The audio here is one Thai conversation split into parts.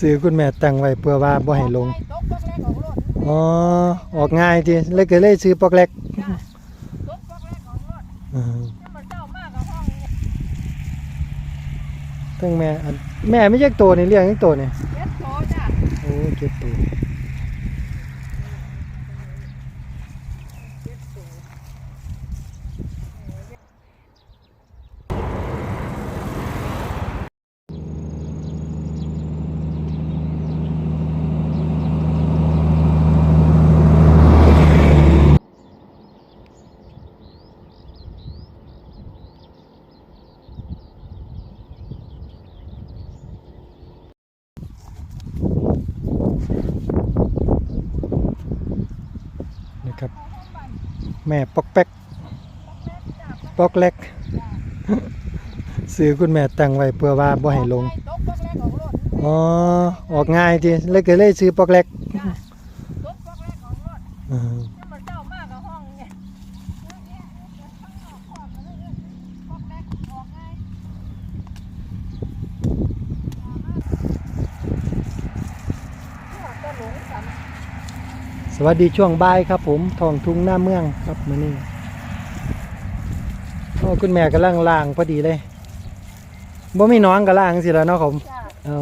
ซื้อคุณแม่ตั้งไว้เพื่อว่าบ่ให้ลงตกปอกแรกของรถอ๋อ ออกง่ายจิเลยก็เลยซื้อปอกแรกจ้ะตกปอกแรกของรถอืมถ้ามันเจ้ามากกับห้องเนี่ยตั้งแม่อันแม่ไม่ใช่ตัวนี่เลี้ยงจักตัวนี่เจ็ดโตจ้ะโอ้เก็บตัว แม่ปอกแป๊กปอกแรกซื้อคุณแม่ตั้งไว้เพื่อว่าบ่ให้ลงตกปอกแรกของรถอ๋อ ออกง่ายจิเลยก็เลยซื้อปอกแรก จ้ะตกปอกแรกของรถ อืม ถ้ามันเจ้ามากกับห้องเนี่ยปอกแรกออกไงก็หลงสัน ส วัสดีช่วงบ่ายครับผมทองทุ่งหน้าเมืองครับมื้อนี้โอ้คุณแม่กำลังล้างพอดีเลยบ่มีน้องก็ล้างสิแล้วเนาะผมจ้ะอ๋อ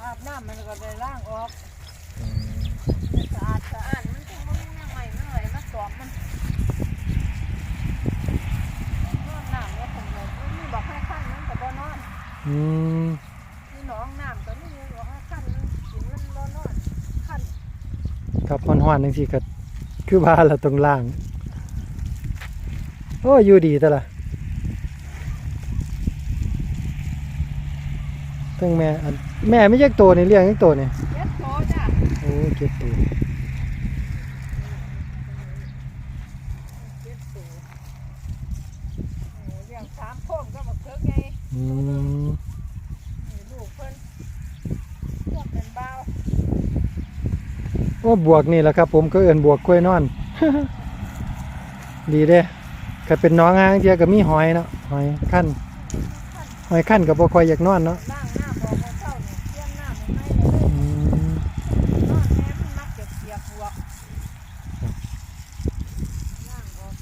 อาบน้ำมันก็ได้ล้างออกสะอาดสะอาดมันจึงมันยังใหม่มันไหลมาสวมมันนอนน้ำก็คงเลยมีบอกให้ขั้นมันก็บ่นอนอืมมีหนองน้ำก็มีบอกให้ขั้นมันกินมันบ่นอนขั้น ครับฮ้อนๆจังซี่ก็คือว่าเราต้องล้าง โอ้อยู่ดีแต่ละตั้งแม่อันแม่ไม่ใช่ตัวนี่เลี้ยงจักตัวนี่เจ็ดโตจ้ะโอ้เก็บตัวเจ็ดโตโอ้เลี้ยงสามโคมก็บักเทิกไงอืม นี่ลูกเพิ่นพวกเป็นเบาว โอ้บวกนี่แหละครับ ผมก็เอิ้นบวกกล้วยนอน ดีเด้ก็เป็นน้องหางเดียวก็มีหอยเนาะหอยขั้นหอยขั้นก็บ่ค่อยอยากนอนเนาะล้างน้ำบอกว่าเจ้าเนี่ยเตรียมน้ำให้เลยอืมนอนแม่มันมักจะเสียบวกล้างออก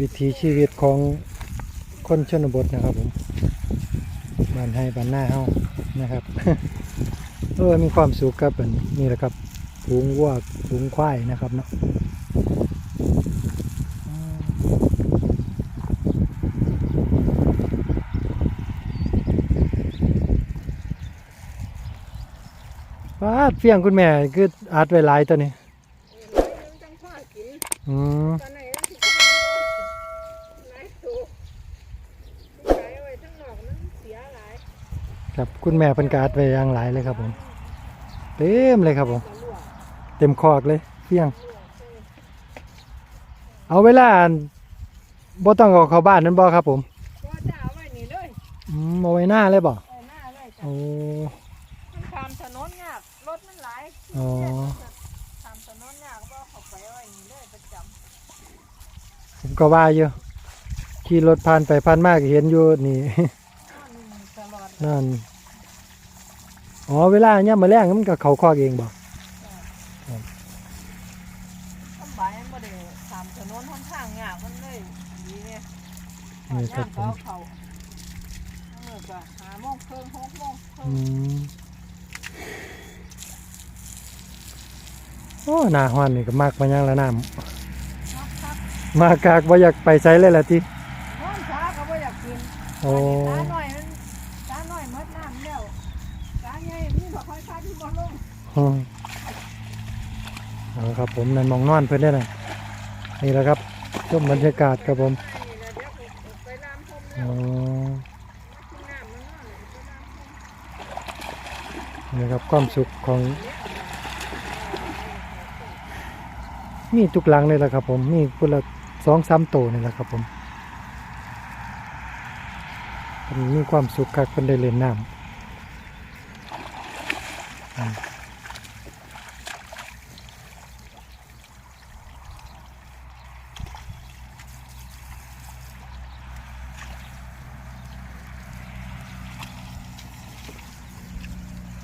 วิถีชีวิตของคนชนบทนะครับผมบ้านให้บ้านหน้าเฮานะครับ เออมีความสุขครับอันนี้นี่แหละครับ ฝูงวัวฝูงควายนะครับเนาะฟาดเฟียงคุณแม่คืออัดไว้หลายตัวนี้อืมตอนไหนแล้วที่จะไหนถูกขายไว้ทั้งนอกมันเสียหลายครับคุณแม่เพิ่นก็อัดไว้อย่างหลายเลยครับผม เต็มเลยครับผม เต็มคอกเลยเฟียงลวกเออเอาเวลาอันบ่ต้องเอาเข้าบ้านนั่นบ่ครับ ผมก็จะเอาไว้นี่เลยอืมเอาไว้หน้าเลยบ่เอาหน้าเลยจ้ะโอ้มันข้ามถนนยากรถมันหลายอ๋อข้ามถนนยากก็เอาไปไว้นี่เลยประจำผมก็ว่าอยู่ขี่รถผ่านไปผ่านมาก็เห็นอยู่นี่นอนนี่ตลอด นั่น อ๋อ เวลาเนี่ยามมาแรงมันก็เข้าคอกเองบ่ สำบายมันบ่ได้ข้ามถนนหนทางยากมันเลยดีเนี่ยนี่ครับผม เขาเขาเมื่อก็หาโมงครึ่งหกโมงครึ่อืงมโอ้หน้าฮ้อนนี่ก็มักมายังละน้ำนักพักมากากบ่อยากไปไสเลยล่ะตินอนช้าก็บ่อยากกินโอ้ตาหน่อยมันตาหน่อยหมดน้ำแล้วตาใหญ่มีบ่ค่อยค่าที่บ่ลง อืม เอาครับผมนั่นมองนอนเพิ่นได้อน่ะนี่แหละครับชมบรรยากาศครับผมนี่แหละครับความสุขของมีทุกหลังเลยแหละครับผมมีคนละสองสามโตนี่แหละครับผมมีความสุขคักเพิ่นได้เล่นน้ำ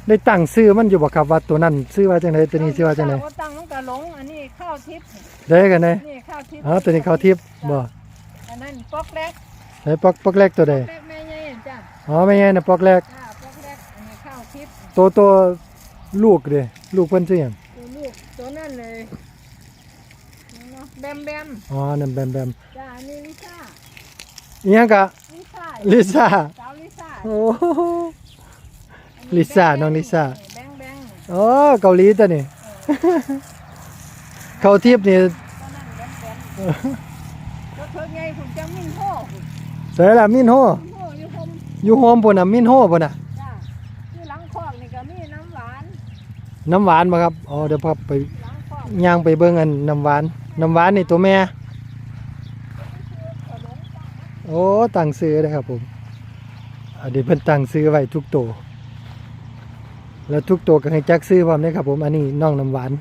ได้ตั้งชื่อมันอยู่บ่ครับว่าตัวนั้นชื่อว่าจังไดตัวนี้ชื่อว่าจังไดข้วตั้งมันก็หลงอันนี้ข้าวทิพย์ได้กันไดนี่ข้าวทิพย์อ๋อตัวนี้เขาวทิพย์บ่อันนั้นปอกแรกไหนปอกปอกแรกตัวใดแรกแม่ใหญ่จ้ะอ๋อไม่ใช่นะปอกแรกจ้าปอกแรกอันนี้ข้าวทิพย์ตัวตัวลูกเด้ลูกเพิ่นชื่อหยังตัวลูกตัวนั่นเลยแบมแบมอ๋อนั่นแบมแบมจ้าอันนี้ลิซ่าอีหยังกะลิซ่าลิซ่าสาวลิซ่าโอ้ ลิซ่า น้องลิซ่า แบงแบงอ๋อเกาหลีตัวนี้เขาทิพย์นี่ตอนนั้นแบงแบงแล้วเธอไงผมจะมิ่นโห่ใส่ละมินโฮมิ่นโห่อยู่ผมอยู่โฮมพุ่นน่ะมินโฮพุ่นน่ะ จ้าที่หลังคอกนี่ก็มีน้ำหวานน้ำหวานบ่ครับ อ๋อเดี๋ยวพาไปหลังคอกย่างไปเบิ่งอันน้ำหวาน น้ำหวานนี่ตัวแม่ก็หลงโอ้ ตั้งซื้อนะครับผม อันนี้เพิ่นตั้งซื้อไว้ทุกตัว แล้วทุกตัวก็ให้แจักซื้อพร้อมนะครับผม อันนี้น้องน้ำหวาน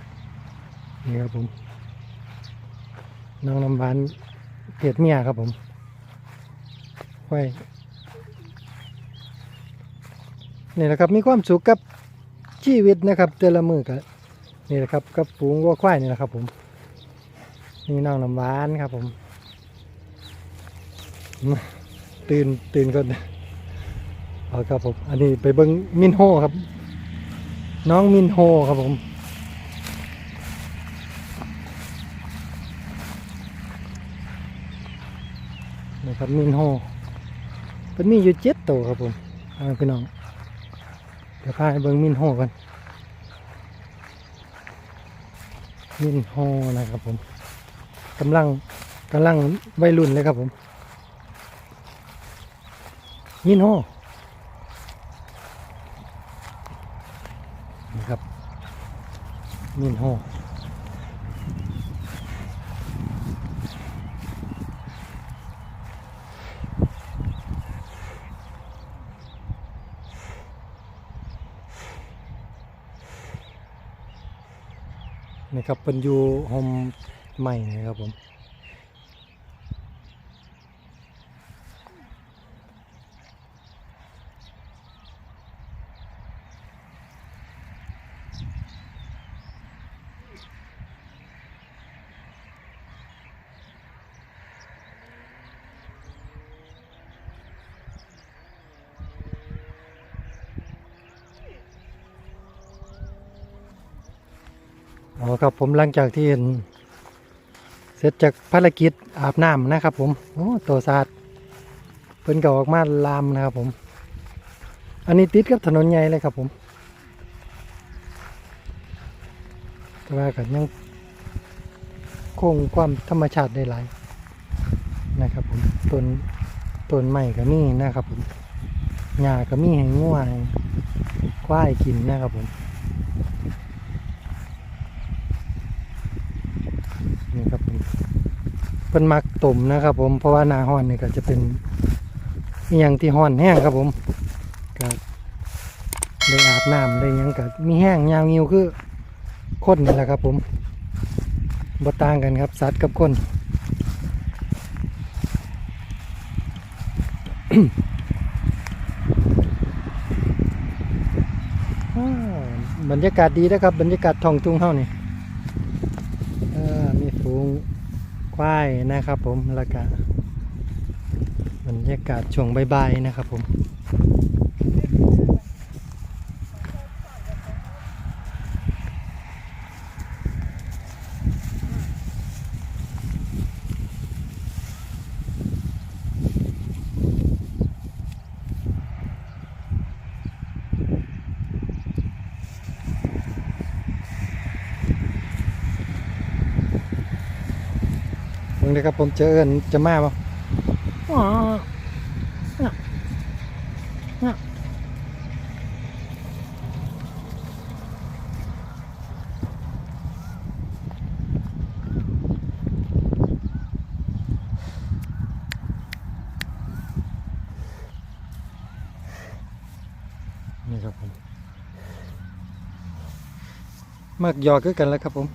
นี่ครับผม น้องน้ำหวานเพศเมียครับผมไว้นี่แหละครับ มีความสุขกับชีวิตนะครับ แต่ละมือกับนี่แหละครับกับฝูงวัวควายนี่แหละครับ ผม นี่น้องน้ำหวานครับผม ตื่นตื่นก่อนเอาครับผม อันนี้ไปเบิ้งมินโฮครับ น้องมินโฮครับผมนี่ครับมินโฮเป็นมีอยู่เจ็ดตัวครับผมพี่น้องเดี๋ยวพาไปเบิ้งมินโฮกันมินโฮนะครับผมกำลังกำลังวัยรุ่นเลยครับผมมินโฮนี่ครับ มินโฮนี่ครับเป็นอยู่โฮมใหม่นะครับผม อ๋อครับผมหลังจากที่เสร็จจากภารกิจอาบน้ำนะครับ ผมโอ้ตัวสาดเพิ่นก็ออกมาลามนะครับผม อันนี้ติดกับถนนใหญ่เลยครับผมแต่ว่าก็ยังคงความธรรมชาติได้หลายนะครับผมต้นต้นไม้ก็มีนะครับผมหญ้าก็มีให้ง่วให้ควายกินนะครับผม นี่ครับผม เป็นมักตุ่มนะครับ ผมเพราะว่านาห้อนนี่ก็จะเป็นอย่างที่ห้อนแห้งครับผมก็ได้อาบน้ำได้ยังก็มีแห้งยาวงิวคือคนนี่แหละครับ ผมบต่างกันครับสัตว์กับคนอ้าวบรรยากาศดีนะครับ บรรยากาศทองทุ่งเฮานี่ เอ่อมีฝูง ควายนะครับผมแล้วก็บรรยากาศช่วงบ่ายๆนะครับผม เบิ่งเลยครับผมเจอเอินจะมาบ่ว้าวน่ะน่ะนี่ครับผมมากหยอกคือกันแล้วครับผม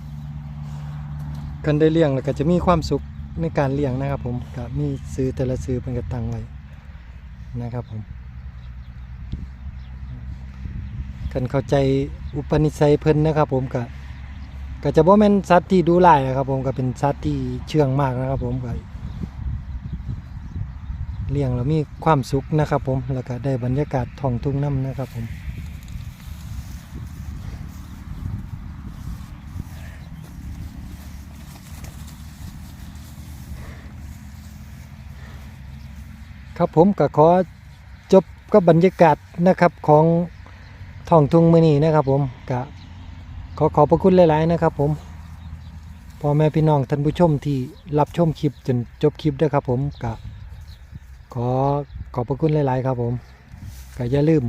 กันได้เลี้ยงแล้วก็จะมีความสุข ในการเลี้ยงนะครับ ผมก็มีซื้อแต่ละซื้อเป็นกระตังไว้นะครับผมกันเข้าใจอุปนิสัยเพิ่นนะครับ ผมก็ก็จะบ่แม่นสัตว์ที่ดูร้ายนะครับ ผมก็เป็นสัตว์ที่เชื่องมากนะครับ ผมก็เลี้ยงแล้วมีความสุขนะครับ ผมแล้วก็ได้บรรยากาศท้องทุ่งน้ำนะครับ ผม ครับผมก็ขอจบกับบรรยากาศนะครับของท้องทุ่งมือนี้นะครับ ผมก็ขอขอบพระคุณหลายๆนะครับ ผมพ่อแม่พี่น้องท่านผู้ชมที่รับชมคลิปจนจบคลิปด้วยครับ ผมก็ขอขอบพระคุณหลาย ๆ ครับ ผมก็อย่าลืม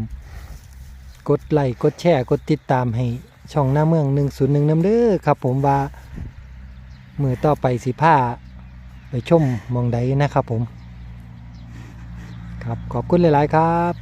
กดไลค์กดแชร์กดติดตามให้ช่องหน้าเมือง 101น้ำเด้อครับ ผมว่ามือต่อไปสิผ้าไปชมมองใดนะครับ ผม ครับขอบคุณหลาย ๆ ครับ